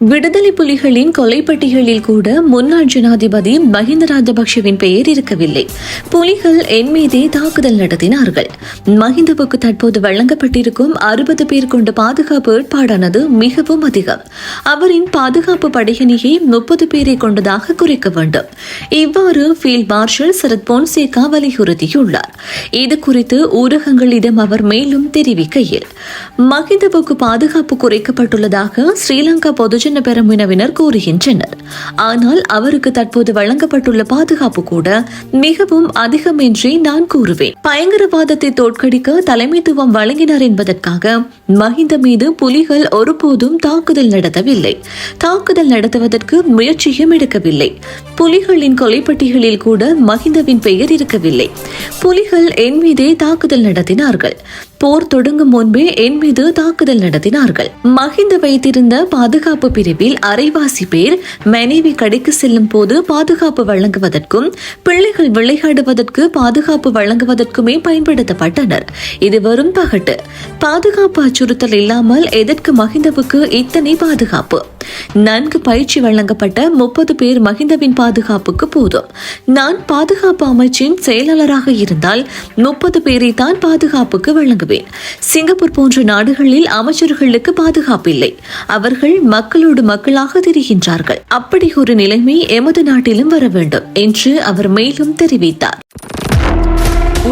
விடுதலை புலிகளின் கொலைப்பட்டிகளில் கூட முன்னாள் ஜனாதிபதி மஹிந்த ராஜபக்சவின் பெயர் இருக்கவில்லை. புலிகள் என் மீதே தாக்குதல் நடத்தினார்கள். மஹிந்தவுக்கு தற்போது வழங்கப்பட்டிருக்கும் அறுபது பேர் கொண்ட பாதுகாப்பு ஏற்பாடானது மிகவும் அதிகம். அவரின் பாதுகாப்பு படையணியை முப்பது பேரை கொண்டதாக குறைக்க வேண்டும். இவ்வாறு ஃபீல்ட் மார்ஷல் சரத் பொன்சேகா வலியுறுத்தியுள்ளார். இது குறித்து ஊடகங்களிடம் அவர் மேலும் தெரிவிக்கையில் மஹிந்தவுக்கு பாதுகாப்பு குறைக்கப்பட்டுள்ளதாக ஸ்ரீலங்கா பொதுஜன பெரமுனவினர் கூறுகின்றனர். ஆனால் அவருக்கு தற்போது வழங்கப்பட்டுள்ள பாதுகாப்பு கூட மிகவும் அதிகம் என்றே நான் கூறுவேன். பயங்கரவாதத்தை தோற்கடிக்க தலைமைத்துவம் வழங்கினார் என்பதற்காக மஹிந்த மீது புலிகள் ஒருபோதும் தாக்குதல் நடத்தவில்லை. தாக்குதல் நடத்துவதற்கு முயற்சியும் எடுக்கவில்லை. புலிகளின் கொலைப்பட்டிகளில் கூட மஹிந்தவின் பெயர் இருக்கவில்லை. புலிகள் என் மீதே தாக்குதல் நடத்தினார்கள். போர் தொடங்கும் முன்பே என் மீது தாக்குதல் நடத்தினார்கள். மஹிந்த வைத்திருந்த பாதுகாப்பு பிரிவில் அரைவாசி பேர் மனைவி கடைக்கு செல்லும் போது பாதுகாப்பு வழங்குவதற்கும் பிள்ளைகள் விளையாடுவதற்கு பாதுகாப்பு வழங்குவதற்குமே பயன்படுத்தப்பட்டனர். இது வெறும் பகட்டு. பாதுகாப்பு அச்சுறுத்தல் இல்லாமல் எதற்கு மஹிந்தவுக்கு இத்தனை பாதுகாப்பு? நன்கு பயிற்சி வழங்கப்பட்ட முப்பது பேர் மஹிந்தவின் பாதுகாப்புக்கு போதும். நான் பாதுகாப்பு அமைச்சின் செயலாளராக இருந்தால் முப்பது பேரை தான் பாதுகாப்புக்கு வழங்குவேன். சிங்கப்பூர் போன்ற நாடுகளில் அமைச்சர்களுக்கு பாதுகாப்பு இல்லை அவர்கள் மக்களோடு மக்களாக திரிகின்றார்கள். அப்படி ஒரு நிலைமை எமது நாட்டிலும் வர வேண்டும் என்று அவர் மேலும் தெரிவித்தார்.